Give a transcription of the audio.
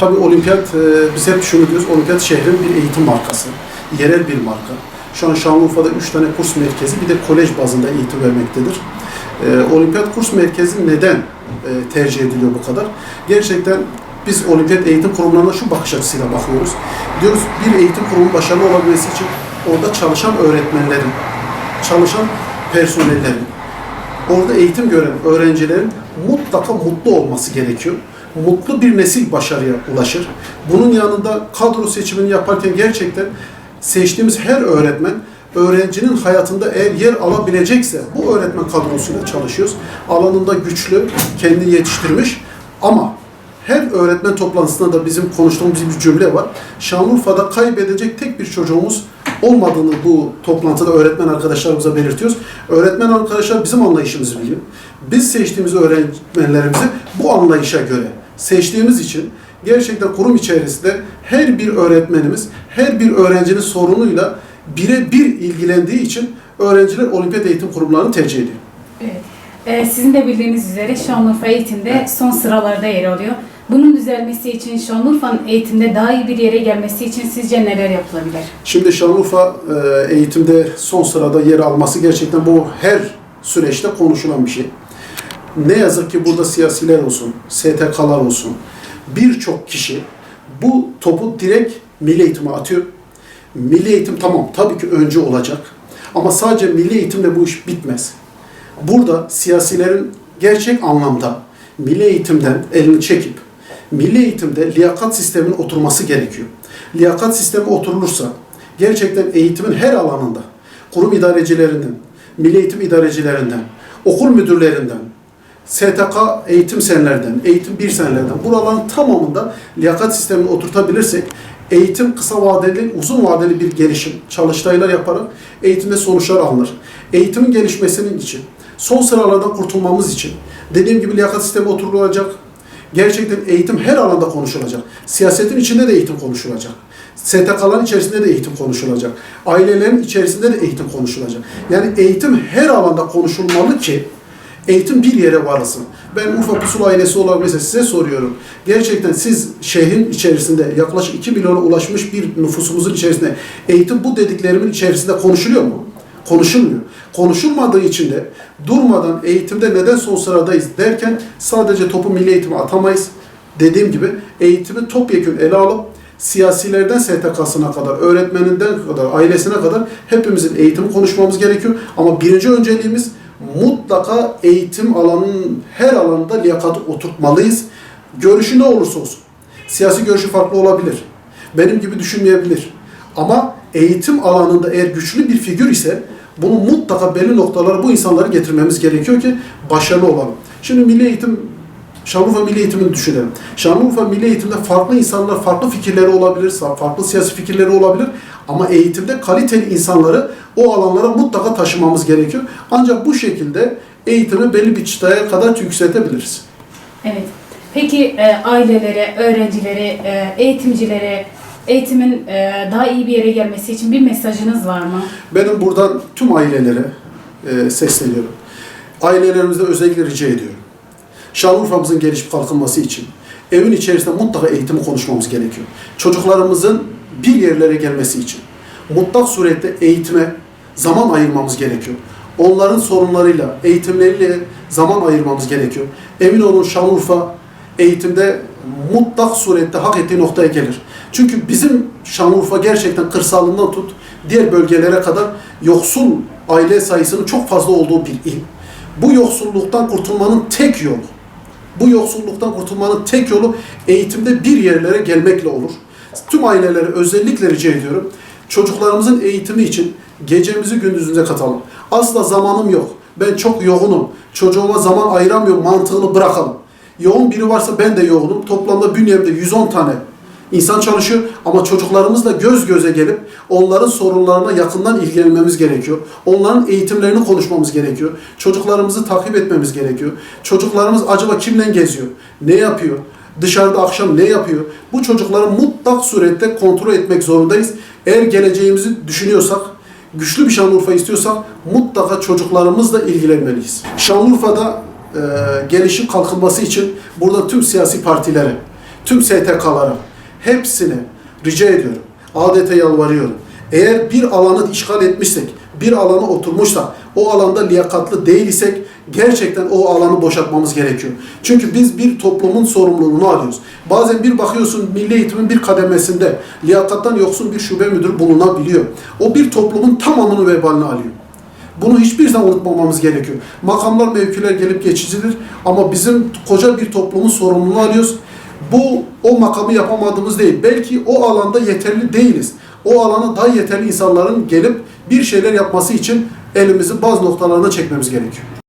Tabii olimpiyat, e, biz hep şunu diyoruz, olimpiyat şehrin bir eğitim markası, yerel bir marka. Şu an Şanlıurfa'da 3 tane kurs merkezi, bir de kolej bazında eğitim vermektedir. E, olimpiyat kurs merkezi neden e, tercih ediliyor bu kadar? Gerçekten biz olimpiyat eğitim kurumlarına şu bakış açısıyla bakıyoruz. Diyoruz bir eğitim kurumu başarılı olabilmesi için orada çalışan öğretmenlerin, çalışan personellerin, orada eğitim gören öğrencilerin mutlaka mutlu olması gerekiyor. Mutlu bir nesil başarıya ulaşır. Bunun yanında kadro seçimini yaparken gerçekten seçtiğimiz her öğretmen öğrencinin hayatında eğer yer alabilecekse bu öğretmen kadrosuyla çalışıyoruz. Alanında güçlü, kendini yetiştirmiş ama her öğretmen toplantısında da bizim konuştuğumuz bir cümle var. Şanlıurfa'da kaybedecek tek bir çocuğumuz olmadığını bu toplantıda öğretmen arkadaşlarımıza belirtiyoruz. Öğretmen arkadaşlar bizim anlayışımızı biliyor. Biz seçtiğimiz öğretmenlerimizi bu anlayışa göre seçtiğimiz için gerçekten kurum içerisinde her bir öğretmenimiz her bir öğrencinin sorunuyla birebir ilgilendiği için öğrenciler olimpiyat eğitim kurumlarını tercih ediyor. Evet. Ee, sizin de bildiğiniz üzere Şanlıurfa eğitimde son sıralarda yer alıyor. Bunun düzelmesi için, Şanlıurfa'nın eğitimde daha iyi bir yere gelmesi için sizce neler yapılabilir? Şimdi Şanlıurfa e, eğitimde son sırada yer alması gerçekten bu her süreçte konuşulan bir şey. Ne yazık ki burada siyasiler olsun, STK'lar olsun, birçok kişi bu topu direkt milli eğitime atıyor. Milli eğitim tamam tabii ki önce olacak ama sadece milli eğitimle bu iş bitmez. Burada siyasilerin gerçek anlamda milli eğitimden elini çekip milli eğitimde liyakat sisteminin oturması gerekiyor. Liyakat sistemi oturulursa gerçekten eğitimin her alanında kurum idarecilerinden, milli eğitim idarecilerinden, okul müdürlerinden, STK eğitim senlerden, eğitim bir senlerden buraların tamamında liyakat sistemini oturtabilirsek eğitim kısa vadeli, uzun vadeli bir gelişim, çalıştaylar yaparak eğitimde sonuçlar alınır. Eğitimin gelişmesinin için, son sıralardan kurtulmamız için dediğim gibi liyakat sistemi oturulacak. Gerçekten eğitim her alanda konuşulacak. Siyasetin içinde de eğitim konuşulacak. STK'ların içerisinde de eğitim konuşulacak. Ailelerin içerisinde de eğitim konuşulacak. Yani eğitim her alanda konuşulmalı ki eğitim bir yere varasın. Ben Urfa Pusul ailesi olarak mesela size soruyorum. Gerçekten siz şehrin içerisinde yaklaşık 2 milyona ulaşmış bir nüfusumuzun içerisinde eğitim bu dediklerimin içerisinde konuşuluyor mu? Konuşulmuyor. Konuşulmadığı için de durmadan eğitimde neden son sıradayız derken sadece topu milli eğitime atamayız. Dediğim gibi eğitimi topyekun ele alıp siyasilerden STK'sına kadar, öğretmeninden kadar, ailesine kadar hepimizin eğitimi konuşmamız gerekiyor. Ama birinci önceliğimiz mutlaka eğitim alanının her alanında liyakatı oturtmalıyız. Görüşü ne olursa olsun. Siyasi görüşü farklı olabilir. Benim gibi düşünmeyebilir. Ama eğitim alanında eğer güçlü bir figür ise bunu mutlaka belli noktalara bu insanları getirmemiz gerekiyor ki başarılı olalım. Şimdi milli eğitim Şanlıurfa Milli Eğitimini düşünelim. Şanlıurfa Milli Eğitim'de farklı insanlar, farklı fikirleri olabilir, farklı siyasi fikirleri olabilir. Ama eğitimde kaliteli insanları o alanlara mutlaka taşımamız gerekiyor. Ancak bu şekilde eğitimi belli bir çıtaya kadar yükseltebiliriz. Evet. Peki e, ailelere, öğrencilere, e, eğitimcilere eğitimin e, daha iyi bir yere gelmesi için bir mesajınız var mı? Benim buradan tüm ailelere e, sesleniyorum. Ailelerimizde özellikle rica ediyorum. Şanlıurfa'mızın gelişip kalkınması için evin içerisinde mutlaka eğitimi konuşmamız gerekiyor. Çocuklarımızın bir yerlere gelmesi için mutlak surette eğitime zaman ayırmamız gerekiyor. Onların sorunlarıyla, eğitimleriyle zaman ayırmamız gerekiyor. Emin olun Şanlıurfa eğitimde mutlak surette hak ettiği noktaya gelir. Çünkü bizim Şanlıurfa gerçekten kırsalından tut diğer bölgelere kadar yoksul aile sayısının çok fazla olduğu bir il. Bu yoksulluktan kurtulmanın tek yolu, bu yoksulluktan kurtulmanın tek yolu eğitimde bir yerlere gelmekle olur. Tüm ailelere özellikle rica ediyorum. Çocuklarımızın eğitimi için gecemizi gündüzümüze katalım. Asla zamanım yok. Ben çok yoğunum. Çocuğuma zaman ayıramıyorum mantığını bırakalım. Yoğun biri varsa ben de yoğunum. Toplamda bünyemde 110 tane insan çalışıyor ama çocuklarımızla göz göze gelip onların sorunlarına yakından ilgilenmemiz gerekiyor. Onların eğitimlerini konuşmamız gerekiyor. Çocuklarımızı takip etmemiz gerekiyor. Çocuklarımız acaba kimle geziyor? Ne yapıyor? Dışarıda akşam ne yapıyor? Bu çocukları mutlak surette kontrol etmek zorundayız. Eğer geleceğimizi düşünüyorsak, güçlü bir Şanlıurfa istiyorsak mutlaka çocuklarımızla ilgilenmeliyiz. Şanlıurfa'da e, gelişim kalkınması için burada tüm siyasi partilere, tüm STK'lara hepsine rica ediyorum. Adeta yalvarıyorum. Eğer bir alanı işgal etmişsek, bir alana oturmuşsak, o alanda liyakatlı değil isek gerçekten o alanı boşaltmamız gerekiyor. Çünkü biz bir toplumun sorumluluğunu alıyoruz. Bazen bir bakıyorsun milli eğitimin bir kademesinde liyakattan yoksun bir şube müdürü bulunabiliyor. O bir toplumun tamamını vebalini alıyor. Bunu hiçbir zaman unutmamamız gerekiyor. Makamlar, mevkiler gelip geçicidir ama bizim koca bir toplumun sorumluluğunu alıyoruz. Bu o makamı yapamadığımız değil. Belki o alanda yeterli değiliz. O alana daha yeterli insanların gelip bir şeyler yapması için elimizi bazı noktalarına çekmemiz gerekiyor.